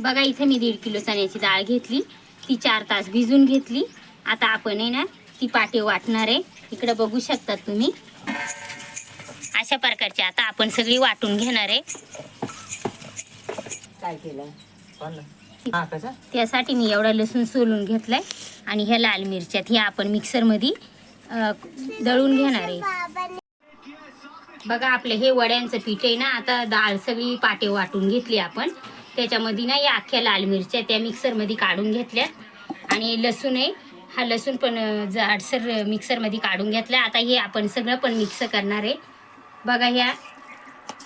बघा इथे मी दीड किलो चण्याची डाळ घेतली. ती चार तास भिजून घेतली. आता आपण आहे ना ती पाटे वाटणार आहे. इकडे बघू शकतात तुम्ही. अशा प्रकारची आता आपण सगळी वाटून घेणार आहे. काय केलं? त्यासाठी मी एवढा लसूण सोलून घेतलाय. आणि ह्या लाल मिरच्यात ह्या आपण मिक्सरमध्ये अ, दळून घेणार आहे. बघा आपलं हे वड्यांचं पीठ आहे ना आता डाळ सगळी पाटे वाटून घेतली आपण. त्याच्यामध्ये ना या अख्ख्या लाल मिरच्या त्या मिक्सरमध्ये काढून घेतल्यात आणि लसूण आहे. हा लसूण पण जाडसर मिक्सरमध्ये काढून घेतला आता हे आपण सगळं पण मिक्स करणार आहे. बघा ह्या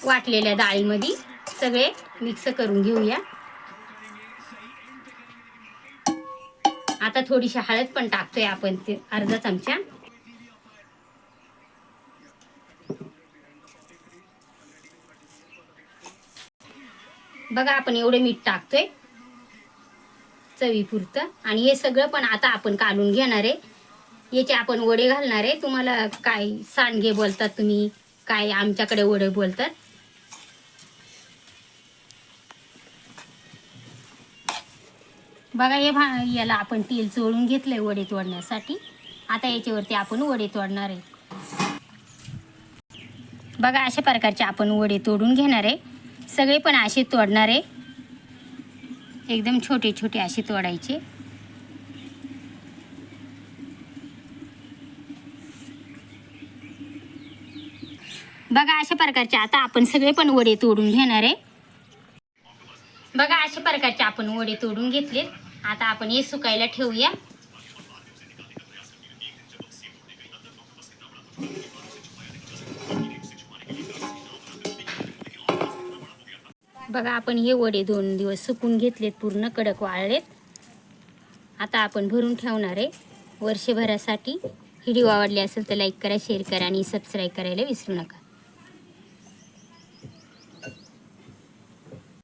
वाटलेल्या डाळीमध्ये सगळे मिक्स करून घेऊया. आता थोडीशी हळद पण टाकतोय आपण ते अर्धा चमचा. बघा आपण एवढं मीठ टाकतोय चवीपुरतं. आणि हे सगळं पण आता आपण काढून घेणार आहे. याचे आपण वडे घालणार आहे. तुम्हाला काय सांडगे बोलतात तुम्ही काय आमच्याकडे वडे बोलतात. बघा हे भा याला आपण तेल चोळून घेतलंय वडे तोडण्यासाठी. आता याच्यावरती आपण वडे तोडणार आहे. बघा अशा प्रकारचे आपण वडे तोडून घेणार आहे. सगळे पण असे तोडणार आहे. एकदम छोटे छोटे असे तोडायचे. बघा अशा प्रकारचे आता आपण सगळे पण वडे तोडून घेणार आहे. बघा अशा प्रकारचे आपण वडे तोडून घेतलेत. आता आपण हे सुकायला ठेवूया. बघा आपण हे वडे दोन दिवस सुकून घेतलेत पूर्ण कडक वाळलेत. आता आपण भरून ठेवणार आहे. वर्षभरासाठी. व्हिडिओ आवडले असेल तर लाईक करा शेअर करा आणि सबस्क्राईब करायला विसरू नका.